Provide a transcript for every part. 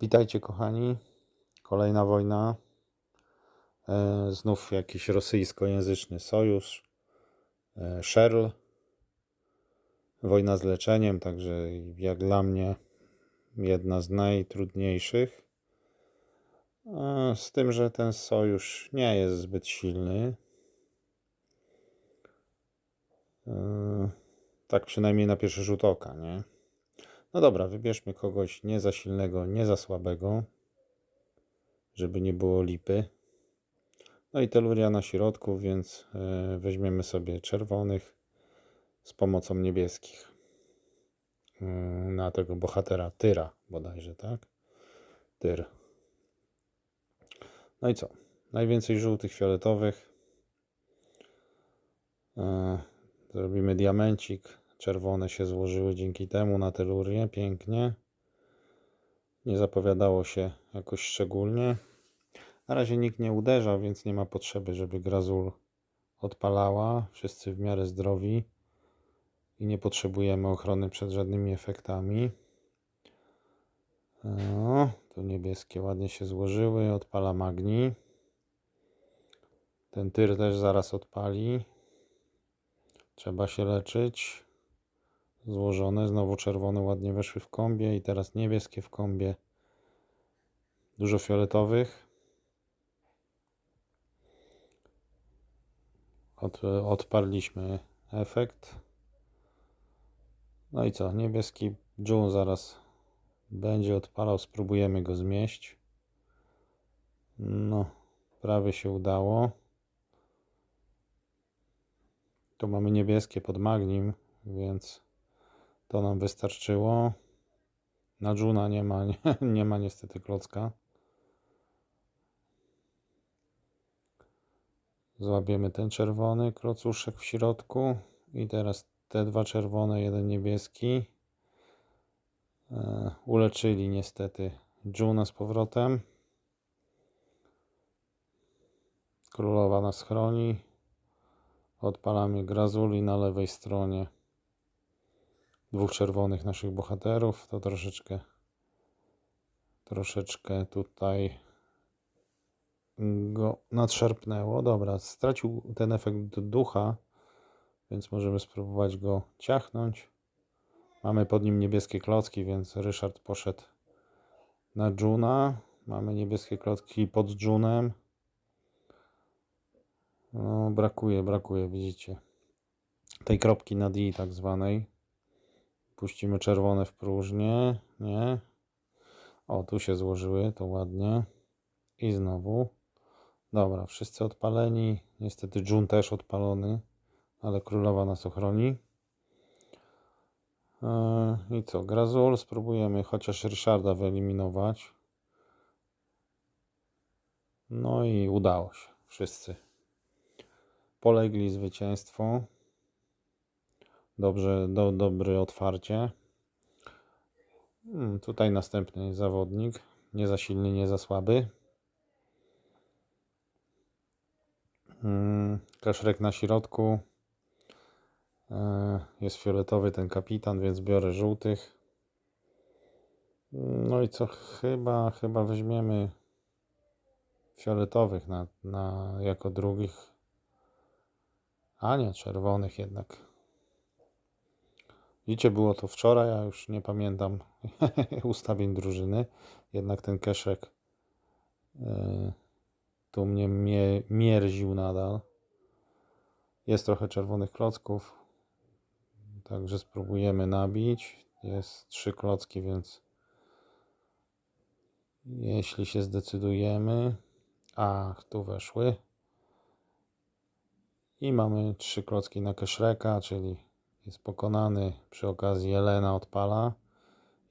Witajcie kochani. Kolejna wojna. E, znów jakiś rosyjskojęzyczny sojusz. E, Sherl. Wojna z leczeniem, także jak dla mnie jedna z najtrudniejszych. E, z tym, że ten sojusz nie jest zbyt silny. Tak przynajmniej na pierwszy rzut oka, nie? No dobra, wybierzmy kogoś nie za silnego, nie za słabego, żeby nie było lipy. No i teluria na środku, więc e, weźmiemy sobie czerwonych z pomocą niebieskich. E, Na tego bohatera Tyra bodajże, tak? Tyr. No i co? Najwięcej żółtych, fioletowych. E, Zrobimy diamencik. Czerwone się złożyły dzięki temu na telurię. Pięknie. Nie zapowiadało się jakoś szczególnie. Na razie nikt nie uderza, więc nie ma potrzeby, żeby Grazul odpalała. Wszyscy w miarę zdrowi i nie potrzebujemy ochrony przed żadnymi efektami. O, tu niebieskie ładnie się złożyły. Odpala Magni. Ten tyr też zaraz odpali. Trzeba się leczyć. Złożone, znowu czerwone ładnie weszły w kombie i teraz niebieskie w kombie. Dużo fioletowych. Od, odparliśmy efekt. No i co? Niebieski June zaraz będzie odpalał. Spróbujemy go zmieść. No, prawie się udało. Tu mamy niebieskie pod magnim, więc to nam wystarczyło. Na Juna nie ma, nie, nie ma niestety klocka. Złapiemy ten czerwony klocuszek w środku i teraz te dwa czerwone, jeden niebieski. E, uleczyli niestety Juna z powrotem. Królowa nas chroni. Odpalamy Grazuli na lewej stronie. Dwóch czerwonych naszych bohaterów. To troszeczkę troszeczkę tutaj go nadszerpnęło. Dobra, stracił ten efekt ducha, więc możemy spróbować go ciachnąć. Mamy pod nim niebieskie klocki, więc Ryszard poszedł na Juna. Mamy niebieskie klocki pod Junem. No, brakuje, brakuje, widzicie. Tej kropki na D tak zwanej. Puścimy czerwone w próżnię. Nie. O, tu się złożyły, to ładnie. I znowu. Dobra, wszyscy odpaleni. Niestety Jun też odpalony, ale królowa nas ochroni. Yy, I co? Grazul spróbujemy chociaż Ryszarda wyeliminować. No i udało się. Wszyscy polegli zwycięstwo. Dobrze, do, dobre otwarcie. Hmm, tutaj następny zawodnik. Nie za silny, nie za słaby. Hmm, Kaszrek na środku. E, Jest fioletowy ten kapitan, więc biorę żółtych. No i co? Chyba, chyba weźmiemy fioletowych na, na, jako drugich. A nie, czerwonych jednak. Widzicie, było to wczoraj, a już nie pamiętam ustawień drużyny. Jednak ten keszek yy, tu mnie mie mierził nadal. Jest trochę czerwonych klocków, także spróbujemy nabić. Jest trzy klocki, więc jeśli się zdecydujemy. Ach, tu weszły. I mamy trzy klocki na Keshreka, czyli jest pokonany. Przy okazji Jelena odpala.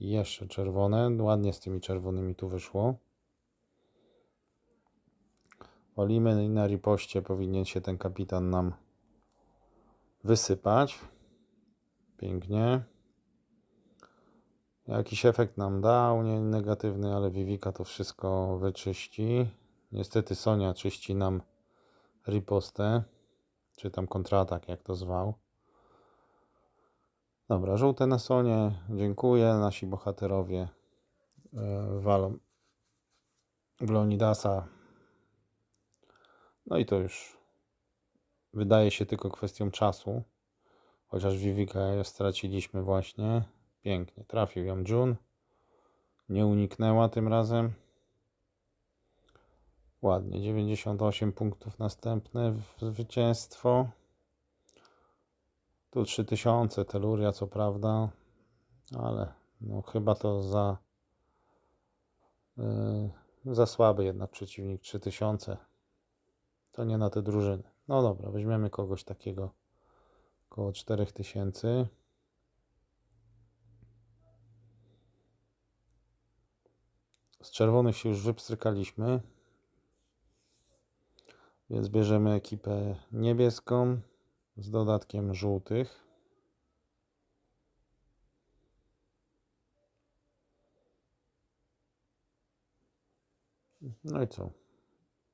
I jeszcze czerwone. Ładnie z tymi czerwonymi tu wyszło. Walimy i na ripoście powinien się ten kapitan nam wysypać. Pięknie. Jakiś efekt nam dał, nie negatywny, ale Vivika to wszystko wyczyści. Niestety Sonia czyści nam ripostę, czy tam kontratak, jak to zwał. Dobra, żółte na Sonie, dziękuję, nasi bohaterowie e, walą w Leonidasa. No i to już wydaje się tylko kwestią czasu. Chociaż Vivika straciliśmy właśnie. Pięknie. Trafił ją June. Nie uniknęła tym razem. Ładnie. 98 punktów następne zwycięstwo. Tu 3000 teluria, co prawda. Ale no chyba to za yy, za słaby jednak przeciwnik 3000. To nie na te drużyny. No dobra, weźmiemy kogoś takiego około 4000. Z czerwonych się już wypstrykaliśmy. Więc bierzemy ekipę niebieską z dodatkiem żółtych. No i co?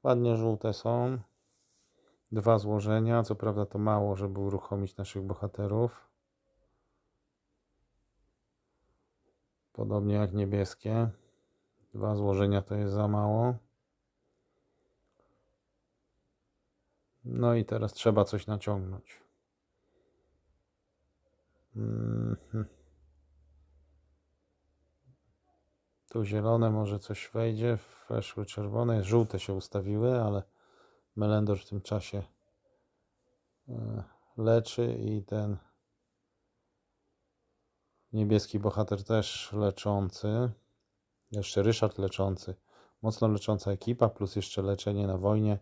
Ładnie żółte są. Dwa złożenia. Co prawda to mało, żeby uruchomić naszych bohaterów. Podobnie jak niebieskie. Dwa złożenia to jest za mało. No i teraz trzeba coś naciągnąć. Mhm. Tu zielone może coś wejdzie, weszły czerwone, żółte się ustawiły, ale Melendor w tym czasie e, leczy i ten niebieski bohater też leczący. Jeszcze Ryszard leczący. Mocno lecząca ekipa, plus jeszcze leczenie na wojnie.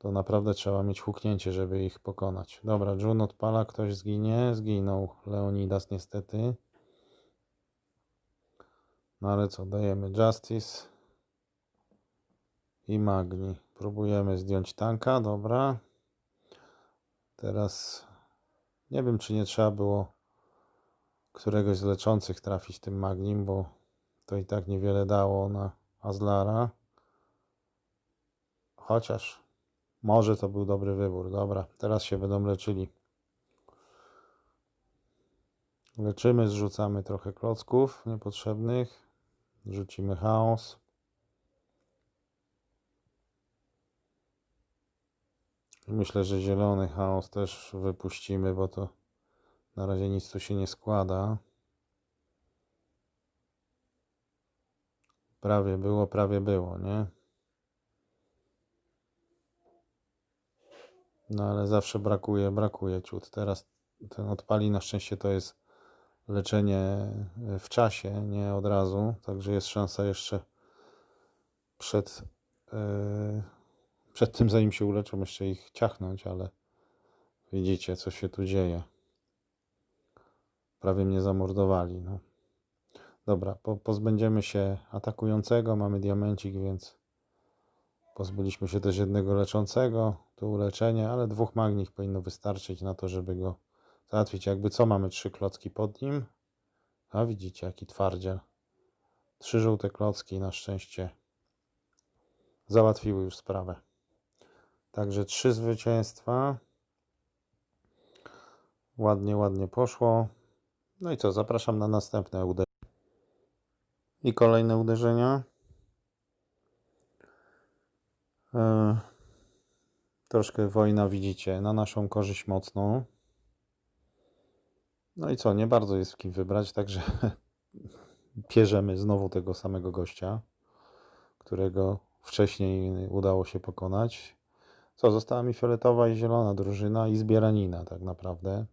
To naprawdę trzeba mieć huknięcie, żeby ich pokonać. Dobra, June odpala, ktoś zginie. Zginął Leonidas niestety. No ale co, dajemy Justice i Magni. Próbujemy zdjąć tanka, dobra. Teraz nie wiem, czy nie trzeba było któregoś z leczących trafić tym Magnim, bo to i tak niewiele dało na Azlara. Chociaż może to był dobry wybór. Dobra, teraz się będą leczyli. Leczymy, zrzucamy trochę klocków niepotrzebnych. Rzucimy chaos. Myślę, że zielony chaos też wypuścimy, bo to na razie nic tu się nie składa. Prawie było, prawie było, nie? No ale zawsze brakuje, brakuje ciut. Teraz ten odpali, na szczęście to jest leczenie w czasie, nie od razu, także jest szansa jeszcze przed, yy, przed tym, zanim się uleczą, jeszcze ich ciachnąć, ale widzicie, co się tu dzieje. Prawie mnie zamordowali, no. Dobra, po, pozbędziemy się atakującego, mamy diamencik, więc pozbyliśmy się też jednego leczącego, tu uleczenie, ale dwóch magnich powinno wystarczyć na to, żeby go załatwić. Jakby co, mamy trzy klocki pod nim. A widzicie, jaki twardziel. Trzy żółte klocki na szczęście załatwiły już sprawę. Także trzy zwycięstwa. Ładnie, ładnie poszło. No i co, zapraszam na następne uderzenia. I kolejne uderzenia. E, troszkę wojna widzicie na naszą korzyść mocną. No i co, nie bardzo jest w kim wybrać, także bierzemy znowu tego samego gościa, którego wcześniej udało się pokonać. Co, została mi fioletowa i zielona drużyna i zbieranina tak naprawdę.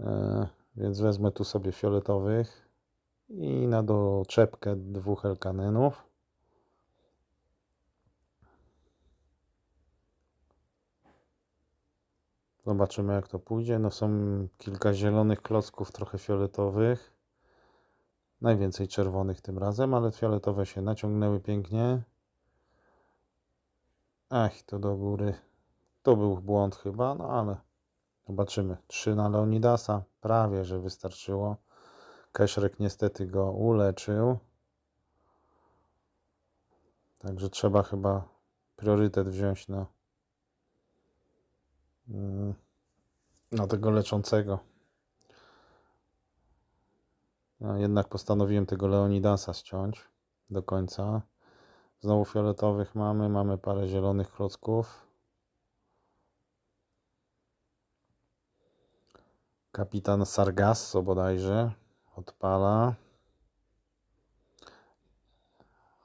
E, więc wezmę tu sobie fioletowych i na doczepkę dwóch elkanenów. Zobaczymy jak to pójdzie. No są kilka zielonych klocków, trochę fioletowych. Najwięcej czerwonych tym razem, ale fioletowe się naciągnęły pięknie. Ach, to do góry. To był błąd chyba, no ale zobaczymy. Trzy na Leonidasa. Prawie, że wystarczyło. Keszrek niestety go uleczył. Także trzeba chyba priorytet wziąć na, na no, tego leczącego. No, jednak postanowiłem tego Leonidasa ściąć do końca. Znowu fioletowych mamy, mamy parę zielonych klocków. Kapitan Sargasso bodajże odpala.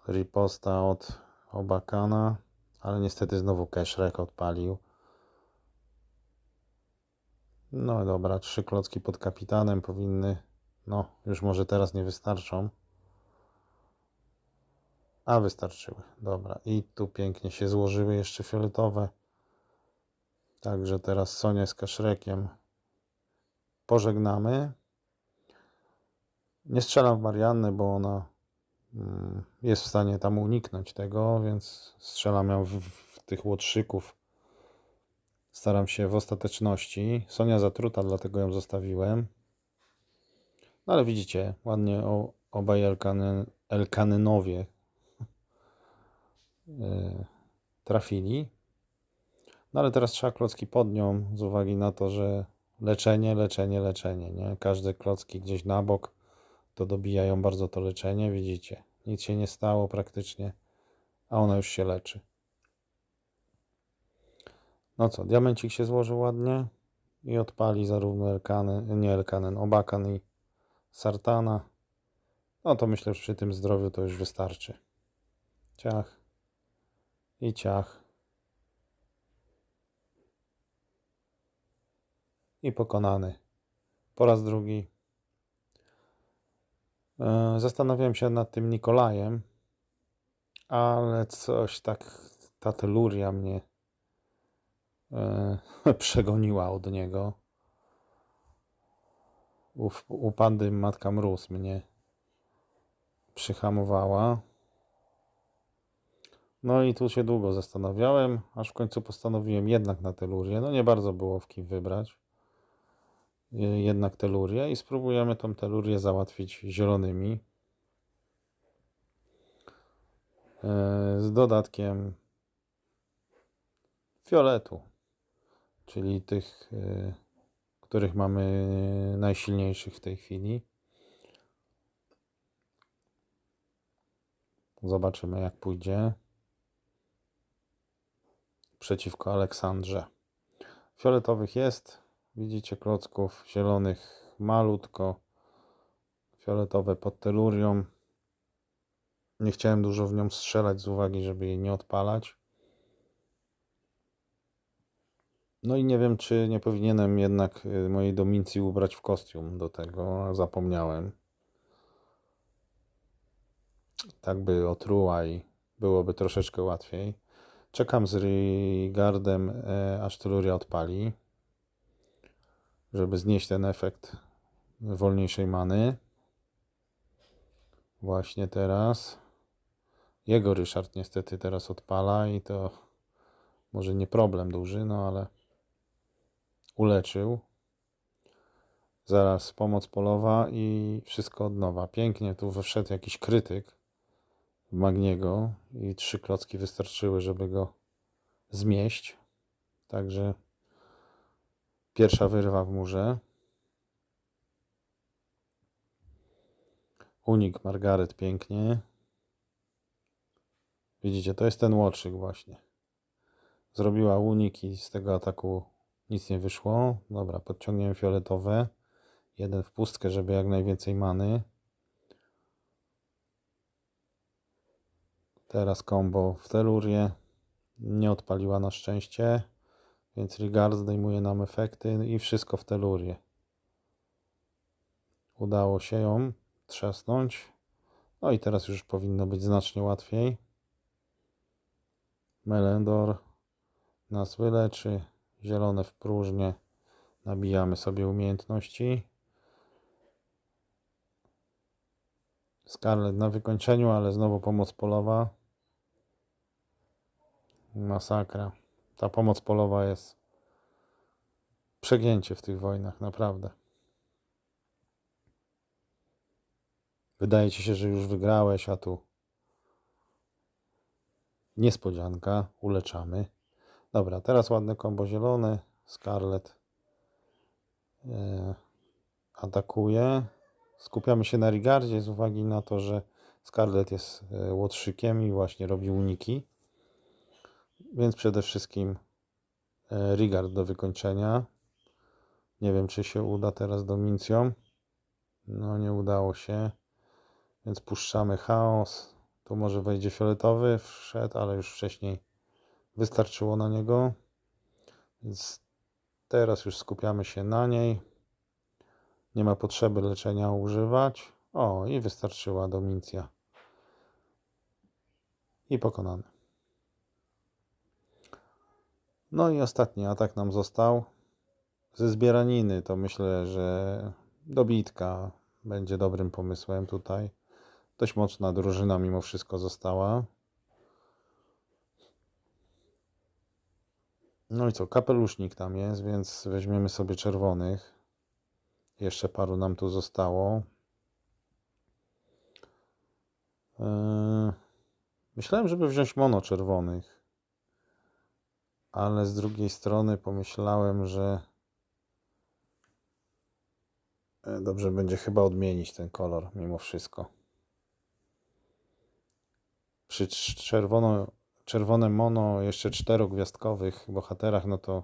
Riposta od Obakana, ale niestety znowu Keshrek odpalił. No dobra, trzy klocki pod kapitanem powinny, no już może teraz nie wystarczą. A wystarczyły, dobra. I tu pięknie się złożyły jeszcze fioletowe. Także teraz Sonia z Kaszrekiem pożegnamy. Nie strzelam w Mariannę, bo ona mm, jest w stanie tam uniknąć tego, więc strzelam ją w, w tych łotrzyków. Staram się w ostateczności. Sonia zatruta, dlatego ją zostawiłem. No ale widzicie, ładnie o, obaj Elkany, Elkanynowie yy, trafili. No ale teraz trzeba klocki pod nią, z uwagi na to, że leczenie, leczenie, leczenie, nie? Każde klocki gdzieś na bok, to dobijają bardzo to leczenie, widzicie. Nic się nie stało praktycznie, a ona już się leczy. No co, diamencik się złożył ładnie i odpali zarówno Elkany, nie Elkanen, Obakan i Sartana. No to myślę, że przy tym zdrowiu to już wystarczy. Ciach i ciach. I pokonany. Po raz drugi. E, Zastanawiałem się nad tym Nikolajem, ale coś tak ta teluria mnie e, przegoniła od niego. U, u pandy Matka Mróz mnie przyhamowała. No i tu się długo zastanawiałem, aż w końcu postanowiłem jednak na telurię. No nie bardzo było w kim wybrać. Y, Jednak telurię i spróbujemy tą telurię załatwić zielonymi. E, Z dodatkiem fioletu, czyli tych, y, których mamy najsilniejszych w tej chwili. Zobaczymy, jak pójdzie przeciwko Aleksandrze. Fioletowych jest, widzicie klocków zielonych malutko, fioletowe pod telurią. Nie chciałem dużo w nią strzelać z uwagi, żeby jej nie odpalać. No i nie wiem, czy nie powinienem jednak y, mojej Domincji ubrać w kostium do tego, zapomniałem. Tak by otruła i byłoby troszeczkę łatwiej. Czekam z Rigardem, e, aż teluria odpali, żeby znieść ten efekt wolniejszej many. Właśnie teraz. Jego Ryszard niestety teraz odpala i to może nie problem duży, no ale uleczył. Zaraz pomoc polowa i wszystko od nowa. Pięknie tu wszedł jakiś krytyk Magniego i trzy klocki wystarczyły, żeby go zmieść. Także pierwsza wyrwa w murze. Unik Margaret pięknie. Widzicie, to jest ten łotrzyk właśnie. Zrobiła unik i z tego ataku nic nie wyszło. Dobra, podciągniemy fioletowe. Jeden w pustkę, żeby jak najwięcej many. Teraz combo w telurię. Nie odpaliła na szczęście, więc Rigard zdejmuje nam efekty i wszystko w telurię. Udało się ją trzasnąć. No i teraz już powinno być znacznie łatwiej. Melendor nas wyleczy. Zielone w próżnię. Nabijamy sobie umiejętności. Scarlet na wykończeniu, ale znowu pomoc polowa. Masakra. Ta pomoc polowa jest przegięcie w tych wojnach, naprawdę. Wydaje ci się, że już wygrałeś, a tu niespodzianka, uleczamy. Dobra, teraz ładne kombo zielone. Scarlet e, atakuje. skupiamy się na Rigardzie z uwagi na to, że Scarlett jest e, łotrzykiem i właśnie robi uniki. Więc przede wszystkim e, Rigard do wykończenia. Nie wiem, czy się uda teraz Dominicją. No, nie udało się. Więc puszczamy chaos. Tu może wejdzie fioletowy, wszedł, ale już wcześniej wystarczyło na niego. Więc teraz już skupiamy się na niej. Nie ma potrzeby leczenia używać. O, i wystarczyła domincja. I pokonany. No i ostatni atak nam został. Ze zbieraniny to myślę, że dobitka będzie dobrym pomysłem tutaj. Dość mocna drużyna mimo wszystko została. No i co, kapelusznik tam jest, więc weźmiemy sobie czerwonych. Jeszcze paru nam tu zostało. Yy, Myślałem, żeby wziąć mono czerwonych, ale z drugiej strony pomyślałem, że e, dobrze będzie chyba odmienić ten kolor mimo wszystko. Przy cz- czerwono, czerwone mono jeszcze czterogwiazdkowych bohaterach, no to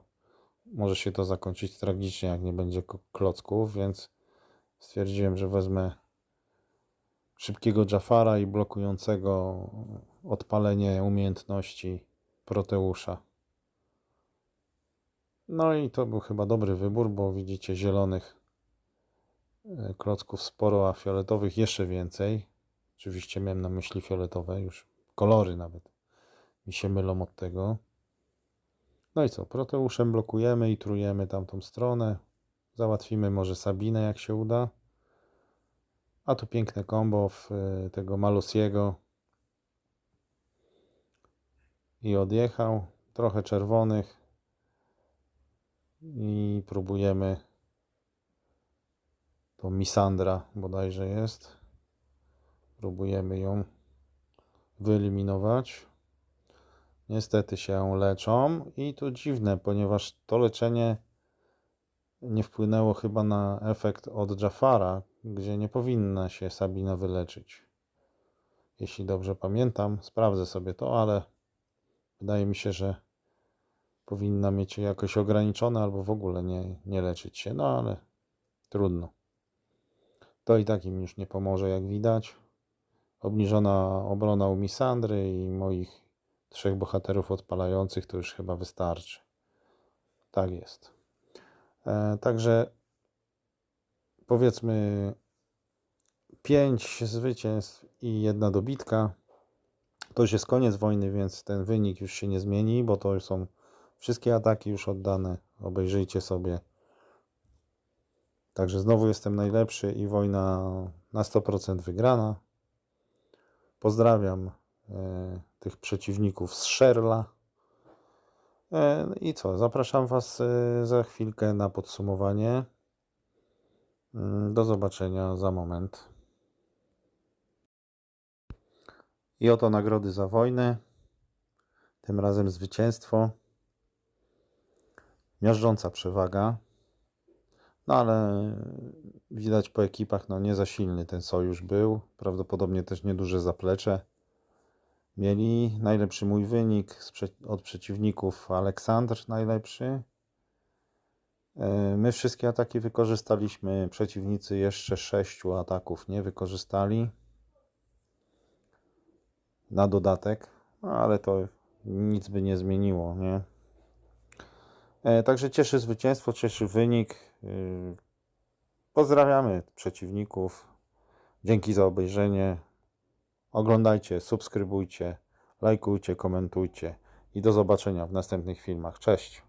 może się to zakończyć tragicznie, jak nie będzie klocków, więc stwierdziłem, że wezmę szybkiego Jafara i blokującego odpalenie umiejętności Proteusza. No i to był chyba dobry wybór, bo widzicie zielonych e, klocków sporo, a fioletowych jeszcze więcej. Oczywiście miałem na myśli fioletowe, już kolory nawet mi się mylą od tego. No i co, Proteuszem blokujemy i trujemy tamtą stronę. Załatwimy może Sabinę, jak się uda. A tu piękne combo w y, tego Malusiego. I odjechał. Trochę czerwonych. I próbujemy to Misandra bodajże jest. Próbujemy ją wyeliminować. Niestety się leczą i to dziwne, ponieważ to leczenie nie wpłynęło chyba na efekt od Jafara, gdzie nie powinna się Sabina wyleczyć. Jeśli dobrze pamiętam, sprawdzę sobie to, ale wydaje mi się, że powinna mieć jakoś ograniczone albo w ogóle nie, nie leczyć się, no ale trudno. To i tak im już nie pomoże, jak widać. Obniżona obrona u Misandry i moich trzech bohaterów odpalających to już chyba wystarczy. Tak jest. E, także powiedzmy pięć zwycięstw i jedna dobitka. To już jest koniec wojny, więc ten wynik już się nie zmieni, bo to już są wszystkie ataki już oddane. Obejrzyjcie sobie. Także znowu jestem najlepszy i wojna na 100% wygrana. Pozdrawiam e, tych przeciwników z Sherla. E, I co? Zapraszam Was e, za chwilkę na podsumowanie. Mm, Do zobaczenia za moment. I oto nagrody za wojnę. Tym razem zwycięstwo. Miażdżąca przewaga. No ale widać po ekipach, no nie za silny ten sojusz był. Prawdopodobnie też nieduże zaplecze. Mieli najlepszy mój wynik od przeciwników Aleksandr najlepszy. E, My wszystkie ataki wykorzystaliśmy. Przeciwnicy jeszcze sześciu ataków nie wykorzystali. Na dodatek, no, ale to nic by nie zmieniło, nie? E, Także cieszy zwycięstwo, cieszy wynik. Y, Pozdrawiamy przeciwników. Dzięki za obejrzenie. Oglądajcie, subskrybujcie, lajkujcie, komentujcie i do zobaczenia w następnych filmach. Cześć!